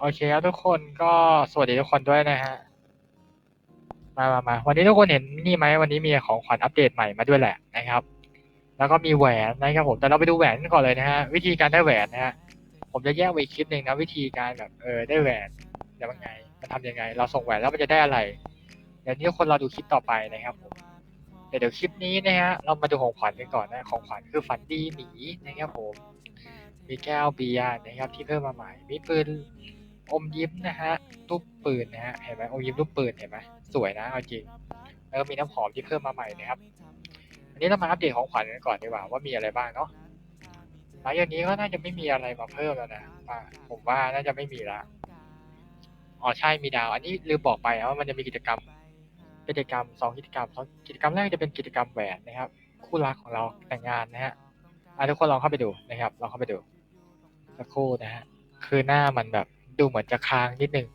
โอเคครับทุกคนก็สวัสดีทุกคนด้วยนะฮะ มามามาวันนี้ทุกคนเห็นนี่ไหมวันนี้มีของขวัญอัปเดตใหม่มาด้วยแหละนะครับ แล้วก็มีแหวนนะครับผมแต่เราไปดูแหวนกันก่อนเลยนะฮะวิธีการได้แหวนนะฮะผมจะแยกไว้คลิปหนึ่งนะวิธีการแบบเออได้แหวนจะเป็นไงมันทำยังไง เราส่งแหวนแล้วมันจะได้อะไรเดี๋ยวนี้ทุกคนเราดูคลิปต่อไปนะครับผมแต่เดี๋ยวคลิปนี้นะฮะเรามาดูของขวัญกันก่อนนะของขวัญคือฝันดีหมีนะครับผมมีแก้วเบียร์นะครับที่เพิ่มมาใหม่มีปืน อมยิ้มนะฮะรูปปืนนะฮะเห็นไหมอมยิ้มรูปปืนเห็นไหมสวยนะเอาจริง แล้วก็มีน้ำหอมที่เพิ่มมาใหม่นะครับอันนี้เรามาอัปเดตของขวัญกันก่อนดีกว่าว่ามีอะไรบ้างเนาะหลังจากนี้ก็น่าจะไม่มีอะไรมาเพิ่มแล้วนะผมว่าน่าจะไม่มีละอ๋อใช่มีดาว อันนี้ลืมบอกไปว่ามันจะมีกิจกรรม กิจกรรมสองกิจกรรมสองกิจกรรมแรกจะเป็นกิจกรรมแหวนนะครับ คู่รักของเราแต่งงานนะฮะทุกคนลองเข้าไปดูนะครับลองเข้าไปดูสักครู่นะฮะคือหน้ามันแบบ ดูเหมือนจะค้างนิดนึง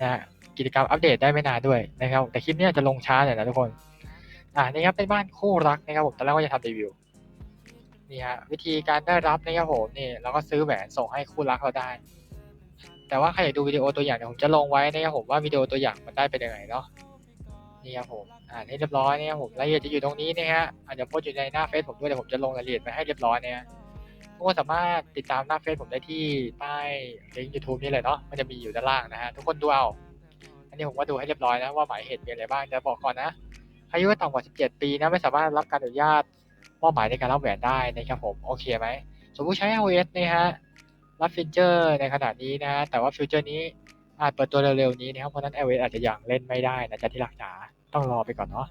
นะฮะกิจกรรมอัปเดตได้ไม่นานด้วยนะครับ แต่คลิปนี้อาจจะลงช้าหน่อยนะทุกคน อ่านี่ครับเป็นบ้านคู่รักนะครับผมตอนแรกว่าจะทำรีวิวนี่ฮะวิธีการได้รับนะครับผมนี่เราก็ซื้อแหวนส่งให้คู่รักเราได้ แต่ว่าใครอยากดูวิดีโอตัวอย่างเดี๋ยวผมจะลงไว้นะครับผมว่าวิดีโอตัวอย่างมันได้เป็นยังไงเนาะนี่ครับผมอ่าให้เรียบร้อยนะครับผมรายละเอียดจะอยู่ตรงนี้นะฮะอาจจะโพสต์อยู่ในหน้าเฟซผมด้วยเดี๋ยวผมจะลงรายละเอียดไปให้เรียบร้อยเนี่ย ทุกคนสามารถติดตามหน้าเฟซผมได้ที่ใต้ลิงก์ยูทูบนี่เลยเนาะมันจะมีอยู่ด้านล่างนะฮะทุกคนดูเอาอันนี้ผมก็ดูให้เรียบร้อยนะว่าหมายเหตุมีอะไรบ้างจะบอกก่อนนะอายุต่ำกว่า 17 ปีนะไม่สามารถรับการอนุญาตมอบหมายในการรับแหวนได้นะครับผมโอเคไหมสมมติใช้ iOS นะฮะรับฟีเจอร์ในขณะนี้นะฮะแต่ว่าฟีเจอร์นี้อาจเปิดตัวเร็วๆนี้นะครับเพราะฉะนั้น iOS อาจจะยังเล่นไม่ได้นะจ๊ะที่รักจ๋าต้องรอไปก่อนเนาะ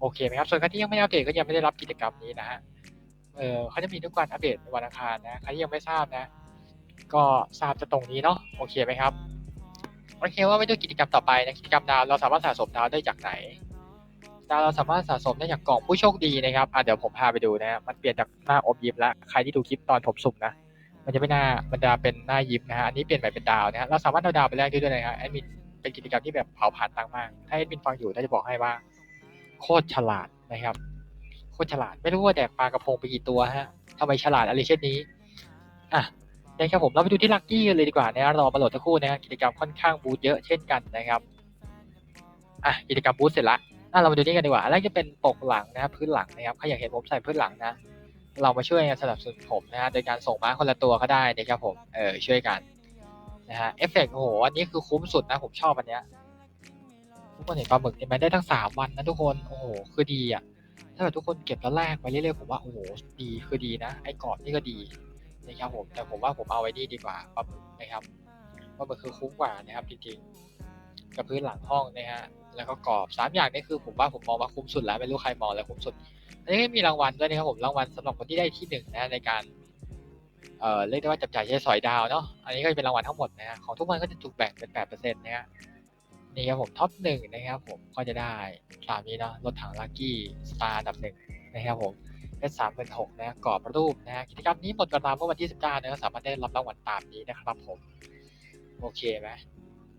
โอเคไหมครับส่วนใครที่ยังไม่ได้อัปเดตก็ยังไม่ได้รับกิจกรรมนี้นะฮะ เออเขาจะมีทุกวันอัปเดตวันอังคารนะใครยังไม่ทราบนะ ก็ทราบจะตรงนี้เนาะโอเคไหมครับโอเคว่าไปดูกิจกรรมต่อไปนะกิจกรรมดาวเราสามารถสะสมดาวได้จากไหน ดาวเราสามารถสะสมได้จากกล่องผู้โชคดีนะครับอะเดี๋ยวผมพาไปดูนะมันเปลี่ยนจากหน้าอมยิ้มแล้วใครที่ดูคลิปตอนผมสุ่มนะมันจะไม่หน้ามันจะเป็นหน้ายิ้มนะฮะอันนี้เปลี่ยนใหม่เป็นดาวนะฮะเราสามารถเอาดาวไปแลกด้ด้วยนะฮะแอดมินเป็นกิจกรรมที่แบบเผาผ่านตังมาก ถ้าแอดมินฟังอยู่น่าจะบอกให้ว่า โคตรฉลาดนะครับ โคตรฉลาดไม่รู้ว่าแดกปลากระพงไปกี่ตัวฮะทำไมฉลาดอะไรเช่นนี้อะนะครับผมเราไปดูที่ลัคกี้กันเลยดีกว่านะรอมาโหลดสักครู่นะกิจกรรมค่อนข้างบูทเยอะเช่นกันนะครับอะกิจกรรมบูทเสร็จละอะเรามาดูนี่กันดีกว่าอันแรกจะเป็นปกหลังนะครับพื้นหลังนะครับใครอยากเห็นผมใส่พื้นหลังนะ เรามาช่วยกันสนับสนุนผมนะฮะโดยการส่งม้าคนละตัวก็ได้นะครับผมเออช่วยกันนะฮะเอฟเฟกต์โอ้โหอันนี้คือคุ้มสุดนะผมชอบอันเนี้ยทุกคนเห็นปลาหมึกเห็นไหมได้ทั้งสามวันนะทุกคนโอ้โหคือดีอะ ถ้าเกิดทุกคนเก็บแล้วแลกไปเรื่อยๆผมว่าโอ้โหดีคือดีนะ ไอ้กรอบนี่ก็ดีนะครับผมแต่ผมว่าผมเอาไว้นี่ดีกว่าปลาหมึกนะครับปลามึกคือคุ้มกว่านะครับจริงๆกับพื้นหลังห้องนะฮะแล้วก็กรอบสามอย่างนี้คือผมว่าผมมองว่าคุ้มสุดแล้วไม่รู้ใครมองแล้วคุ้มสุดอันนี้มีรางวัลด้วยนะครับผมรางวัลสำหรับคนที่ได้ที่หนึ่งนะในการเอ่อเรียกได้ว่าจับจ่ายใช้สอยดาวเนาะอันนี้ก็จะเป็นรางวัลทั้งหมดนะฮะของทุกวันก็จะถูกแบ่งเป็นแปดเปอร์เซ็นต์นะฮะ นี่ครับผมท็อปหนึ่งนะครับผมก็จะได้ตามนี้เนาะรถถังลักกี้สตาร์ดับหนึ่งนะครับผมเป็นสามเป็นหกนะกรอบรูปนะฮะกิจกรรมนี้หมดเวลาเมื่อวันที่สิบเก้านะสามารถได้รับรางวัลตามนี้นะครับผมโอเคไหม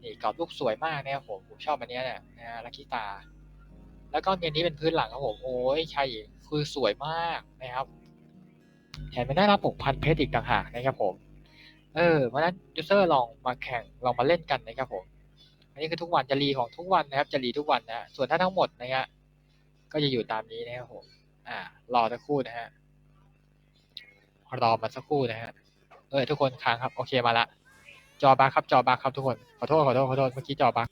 นี่กรอบลูกสวยมากนะครับผมผมชอบอันเนี้ยเนี่ยนะฮะลักกี้ตา แล้วก็เมียนี้เป็นพื้นหลังครับผมโอ้ยใช่คือสวยมากนะครับแถมไม่ได้รับผกพันเพชรอีกต่างหากนะครับผม เออเพราะนั้นยูเซอร์ลองมาแข่งลองมาเล่นกันนะครับผม อันนี้คือทุกวันจะรีของทุกวันนะครับ จะรีทุกวันนะฮะส่วนถ้าทั้งหมดนะฮะก็จะอยู่ตามนี้นะครับผมอ่ารอสักครู่นะฮะรอมาสักครู่นะฮะเออทุกคนค้างครับโอเคมาละจอบักครับจอบักครับทุกคนขอโทษขอโทษขอโทษเมื่อกี้จอบัก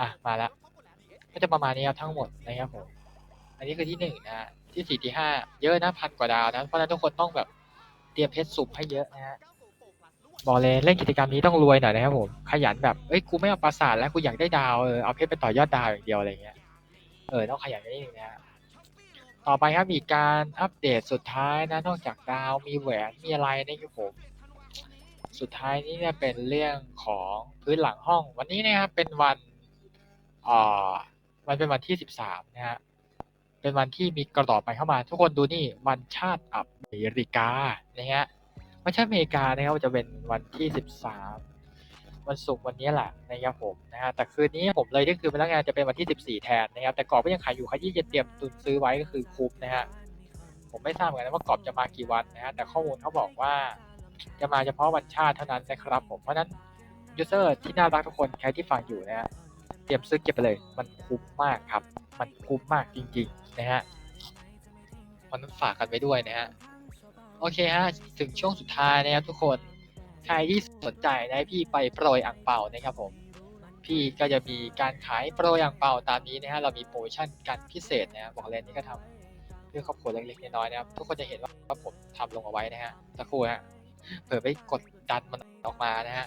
อะมาล้วก็จะประมาณนี้ครับทั้งหมดนะครับผมอันนี้คือที่หนึ่งนะฮะที่สี่ที่ห้าเยอะนะพันกว่าดาวนะเพราะฉะนั้นทุกคนต้องแบบเตรียมเพชรสุ่มให้เยอะนะฮะ บอกเลยเล่นกิจกรรมนี้ต้องรวยหน่อยนะครับผม ขยันแบบเอ้ยกูไม่เอาปราสาทแล้วกูอยากได้ดาวเออเอาเพชรไปต่อยอดดาวอย่างเดียวอะไรเงี้ยเออต้องขยันนิดนึงนะฮะต่อไปครับมีการอัปเดตสุดท้ายนะนอกจากดาวมีแหวนมีอะไรนะครับผมสุดท้ายนี้เนี่ยเป็นเรื่องของพื้นหลังห้อง วันนี้นะครับเป็นวันอ่อมันเป็นวันที่สิบสามนะฮะเป็นวันที่มีกระดอบไปเข้ามา ทุกคนดูนี่วันชาติอเมริกานะฮะ ไม่ใช่อเมริกานะครับจะเป็นวันที่สิบสามวันศุกร์วันนี้แหละนะครับผมนะฮะแต่คืนนี้ผมเลยที่คือไปแล้วไงจะเป็นวันที่สิบสี่แทนนะครับ แต่กรอบก็ยังขายอยู่ใครที่จะเตรียมตุนซื้อไว้ก็คือคุ้มนะฮะผมไม่ทราบเหมือนกันนะว่ากรอบจะมากี่วันนะฮะแต่ข้อมูลเขาบอกว่าจะมาเฉพาะวันชาติเท่านั้นนะครับผมเพราะฉะนั้นยูเซอร์ที่น่ารักทุกคนใครที่ฟังอยู่นะฮะเตรียมซื้อเก็บไปเลย มันคุ้มมากครับ มันคุ้มมากจริง ๆ นะฮะมันฝากกันไว้ด้วยนะฮะ โอเคฮะถึงช่วงสุดท้ายนะครับทุกคนใครที่สนใจนะพี่ไปโปรยอ่างเป่านะครับผม พี่ก็จะมีการขายโปรยอ่างเป่าตามนี้นะฮะเรามีโปรโมชั่นการพิเศษนะฮะบอกเลยนี่ก็ทำเพื่อครอบครัวเล็กๆน้อยๆนะครับทุกคนจะเห็นว่าผมทำลงเอาไว้นะฮะสักครู่ฮะเผื่อไปกดดันมันออกมานะฮะ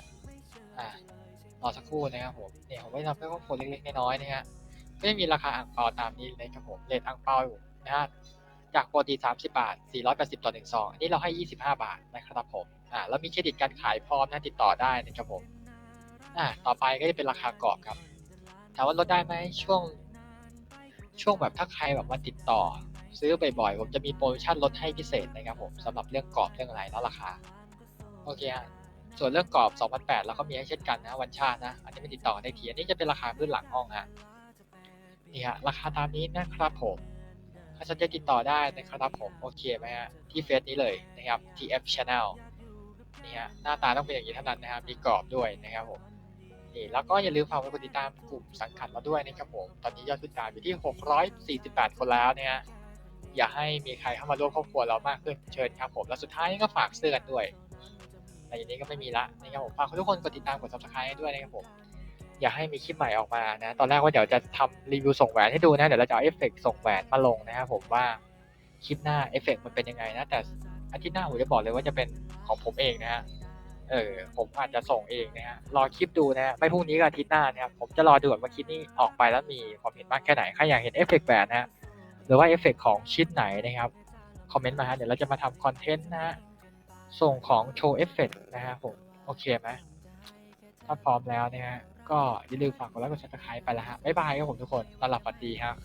อ่ารอสักครู่นะครับผมเนี่ยผมไว้ทำเพื่อครอบครัวเล็กๆน้อยๆนะฮะก็จะมีราคาอ่างเปาตามนี้เลยครับผมเรทอ่างเปาอยู่นะฮะ จากปกติ30 บาท 480 ต่อ1ซองอันนี้เราให้ 25 บาทนะครับผมอ่าแล้วมีเครดิตการขายพร้อมนะติดต่อได้นะครับผมอ่าต่อไปก็จะเป็นราคากรอบครับถามว่าลดได้ไหมช่วง ช่วงแบบถ้าใครแบบมาติดต่อ ซื้อบ่อยๆผมจะมีโปรโมชั่นลดให้พิเศษนะครับผมสำหรับเรื่องกรอบเรื่องอะไรแล้วราคาโอเคฮะส่วนเรื่องกรอบ 2008แล้วก็มีให้เช่นกันนะวันชาตินะ อันนี้ไม่ติดต่อได้ทีอันนี้จะเป็นราคาพื้นหลังห้องฮะนี่ฮะราคาตามนี้นะครับผม ถ้าสนใจติดต่อได้นะครับผมโอเคไหมฮะที่เฟซนี้เลยนะครับ TF Channel นี่ฮะหน้าตาต้องเป็นอย่างนี้เท่านั้นนะครับมีกรอบด้วยนะครับผมนี่แล้วก็อย่าลืมฝากไว้กดติดตามกลุ่มสังกัดเราด้วยนะครับผมตอนนี้ยอดติดตามอยู่ที่ 648 คนแล้วนะฮะอย่าให้มีใครเข้ามาร่วมครอบครัวเรามากขึ้นเชิญครับผมแล้วสุดท้ายก็ฝากเสื้อกันด้วยแต่อย่างนี้ก็ไม่มีละนะครับผมฝากทุกคนกดติดตามกด subscribe ให้ด้วยนะครับผม อยากให้มีคลิปใหม่ออกมานะ ตอนแรกว่าเดี๋ยวจะทำรีวิวส่งแหวนให้ดูนะ เดี๋ยวเราจะเอาเอฟเฟกต์ส่งแหวนมาลงนะครับผมว่าคลิปหน้าเอฟเฟกต์มันเป็นยังไงนะ แต่อาทิตย์หน้าผมจะบอกเลยว่าจะเป็นของผมเองนะฮะ เออ ผมอาจจะส่งเองนะฮะ รอคลิปดูนะฮะไม่พรุ่งนี้ก็อาทิตย์หน้านะครับ ผมจะรอดูว่าคลิปนี้ออกไปแล้วมีความเห็นมากแค่ไหน ใครอยากเห็นเอฟเฟกต์แหวนนะฮะหรือว่าเอฟเฟกต์ของชิ้นไหนนะครับ คอมเมนต์มาฮะ เดี๋ยวเราจะมาทำคอนเทนต์นะฮะ ส่งของโชว์เอฟเฟกต์นะฮะผม โอเคไหมถ้าพร้อมแล้วนะฮะ ก็อย่าลืมฝากกดไลค์กดซับสไครป์ไปแล้วฮะบ๊ายบายครับผมทุกคนตอนหลับฝันดีฮะ